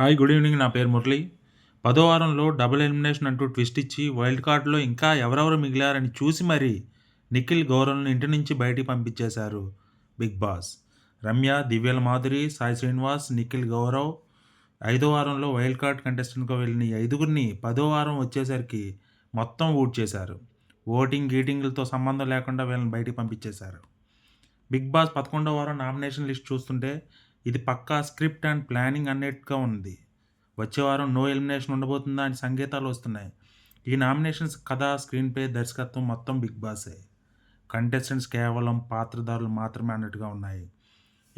Hi good evening. నా పేరు మురళి. పదో వారంలో డబుల్ ఎలిమినేషన్ అంటూ ట్విస్ట్ ఇచ్చి వైల్డ్ కార్డులో ఇంకా ఎవరెవరు మిగిలారని చూసి మరి నిఖిల్ గౌరవ్ను ఇంటి నుంచి బయటికి పంపించేశారు బిగ్ బాస్. రమ్య దివ్యల మాధురి సాయి శ్రీనివాస్ నిఖిల్ గౌరవ్. ఐదో వారంలో వైల్డ్ కార్డ్ కంటెస్టెంట్గా వెళ్ళిన ఐదుగురిని పదో వారం వచ్చేసరికి మొత్తం ఓట్ చేశారు. ఓటింగ్ గీటింగ్లతో సంబంధం లేకుండా వీళ్ళని బయటికి పంపించేశారు. బిగ్ బాస్ పదకొండో వారం నామినేషన్ లిస్ట్ చూస్తుంటే ఇది పక్కా స్క్రిప్ట్ అండ్ ప్లానింగ్ అన్నట్టుగా ఉంది. వచ్చే వారం నో ఎలిమినేషన్ ఉండబోతుందా అని సంకేతాలు వస్తున్నాయి. ఈ నామినేషన్స్ కథ స్క్రీన్ ప్లే దర్శకత్వం మొత్తం బిగ్ బాసే. కంటెస్టెంట్స్ కేవలం పాత్రధారులు మాత్రమే అన్నట్టుగా ఉన్నాయి.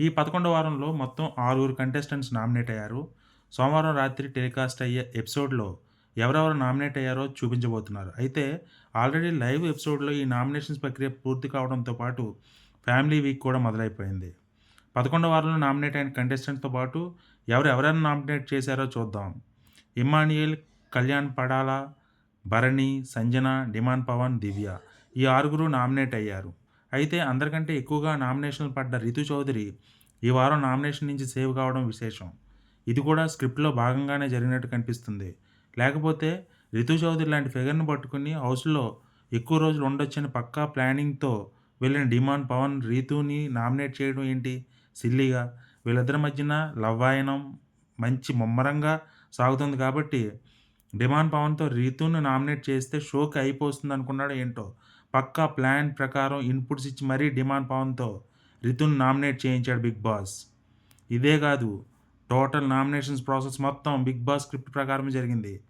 ఈ పదకొండో వారంలో మొత్తం ఆరుగురు కంటెస్టెంట్స్ నామినేట్ అయ్యారు. సోమవారం రాత్రి టెలికాస్ట్ అయ్యే ఎపిసోడ్లో ఎవరెవరు నామినేట్ అయ్యారో చూపించబోతున్నారు. అయితే ఆల్రెడీ లైవ్ ఎపిసోడ్లో ఈ నామినేషన్స్ ప్రక్రియ పూర్తి కావడంతో పాటు ఫ్యామిలీ వీక్ కూడా మొదలైపోయింది. పదకొండు వారంలో నామినేట్ అయిన కంటెస్టెంట్తో పాటు ఎవరు ఎవరైనా నామినేట్ చేశారో చూద్దాం. ఇమానియల్ కళ్యాణ్ పడాల భరణి సంజన డిమాండ్ పవన్ దివ్య ఈ ఆరుగురు నామినేట్ అయ్యారు. అయితే అందరికంటే ఎక్కువగా నామినేషన్లు పడ్డ రితు చౌదరి ఈ వారం నామినేషన్ నుంచి సేవ్ కావడం విశేషం. ఇది కూడా స్క్రిప్ట్లో భాగంగానే జరిగినట్టు కనిపిస్తుంది. లేకపోతే రితు చౌదరి లాంటి ఫిగర్ని పట్టుకుని హౌస్లో ఎక్కువ రోజులు ఉండొచ్చని పక్కా ప్లానింగ్తో వెళ్ళిన డిమాండ్ పవన్ రీతుని నామినేట్ చేయడం ఏంటి? సిల్లీగా. వీళ్ళిద్దరి మధ్యన లవ్వాయనం మంచి ముమ్మరంగా సాగుతుంది కాబట్టి డిమాండ్ పవన్తో రీతుని నామినేట్ చేస్తే షోకి అయిపోతుంది అనుకున్నాడు ఏంటో. పక్కా ప్లాన్ ప్రకారం ఇన్పుట్స్ ఇచ్చి మరీ డిమాండ్ పవన్తో రితుని నామినేట్ చేయించాడు బిగ్ బాస్. ఇదే కాదు టోటల్ నామినేషన్స్ ప్రాసెస్ మొత్తం బిగ్ బాస్ స్క్రిప్ట్ ప్రకారం జరిగింది.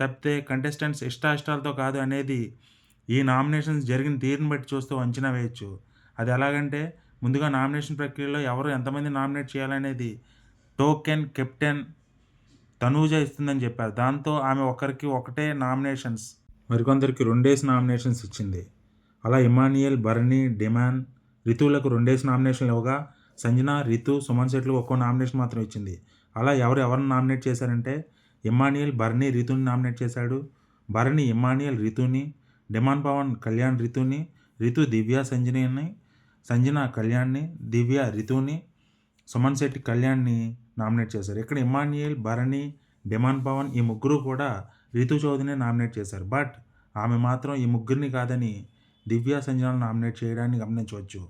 తప్పితే కంటెస్టెంట్స్ ఇష్టాయిష్టాలతో కాదు అనేది ఈ నామినేషన్స్ జరిగిన తీరుని బట్టి చూస్తూ అంచనా వేయచ్చు. అది ఎలాగంటే ముందుగా నామినేషన్ ప్రక్రియలో ఎవరు ఎంతమంది నామినేట్ చేయాలనేది టోకెన్ కెప్టెన్ తనూజ ఇస్తుందని చెప్పారు. దాంతో ఆమె ఒకరికి ఒకటే నామినేషన్స్ మరికొందరికి రెండేసి నామినేషన్స్ ఇచ్చింది. అలా ఇమానియల్ భరణి డిమాన్ రితువులకు రెండేసి నామినేషన్లు ఇవ్వగా సంజన రితు సుమన్ శెట్లు ఒక్కో నామినేషన్ మాత్రం ఇచ్చింది. అలా ఎవరు ఎవరిని నామినేట్ చేశారంటే ఇమానియల్ భరణి రితుని నామినేట్ చేశాడు. భరణి ఇమానియల్ రితుని డిమాన్ పవన్ కళ్యాణ్ రితుని రితు దివ్య సంజనని సంజన కళ్యాణ్ని దివ్య రితుని సుమన్ శెట్టి కళ్యాణ్ని నామినేట్ చేశారు. ఇక్కడ ఇమాన్యుయల్ భరణి డిమాన్ పవన్ ఈ ముగ్గురు కూడా రితు చౌదరిని నామినేట్ చేశారు. బట్ ఆమె మాత్రం ఈ ముగ్గురిని కాదని దివ్య సంజనను నామినేట్ చేయడాన్ని గమనించవచ్చు.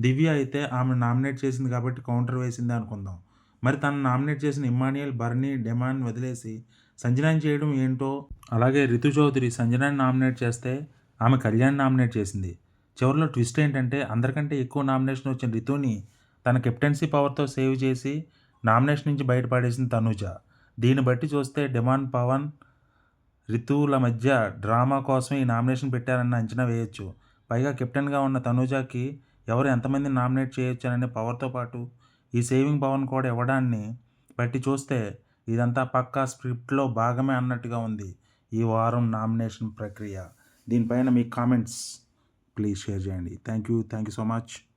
దివ్య అయితే ఆమె నామినేట్ చేసింది కాబట్టి కౌంటర్ వేసింది అనుకుందాం. మరి తను నామినేట్ చేసిన ఇమానియల్ భరణి డిమాన్ వదిలేసి సంజనాన్ని చేయడం ఏంటో? అలాగే రితు చౌదరి సంజనాన్ని నామినేట్ చేస్తే ఆమె కళ్యాణ్ నామినేట్ చేసింది. చివరిలో ట్విస్ట్ ఏంటంటే అందరికంటే ఎక్కువ నామినేషన్ వచ్చిన రితుని తన కెప్టెన్సీ పవర్తో సేవ్ చేసి నామినేషన్ నుంచి బయటపడేసింది తనూజ. దీన్ని బట్టి చూస్తే డిమాండ్ పవన్ రితువుల మధ్య డ్రామా కోసం ఈ నామినేషన్ పెట్టారన్న అంచనా వేయొచ్చు. పైగా కెప్టెన్గా ఉన్న తనుజాకి ఎవరు ఎంతమంది నామినేట్ చేయొచ్చు అనే పవర్తో పాటు ఈ సేవింగ్ పవన్ కూడా ఇవ్వడాన్ని బట్టి చూస్తే ఇదంతా పక్కా స్క్రిప్ట్లో భాగమే అన్నట్టుగా ఉంది ఈ వారం నామినేషన్ ప్రక్రియ. దీనిపైన మీ comments. please share journey. Thank you. Thank you so much.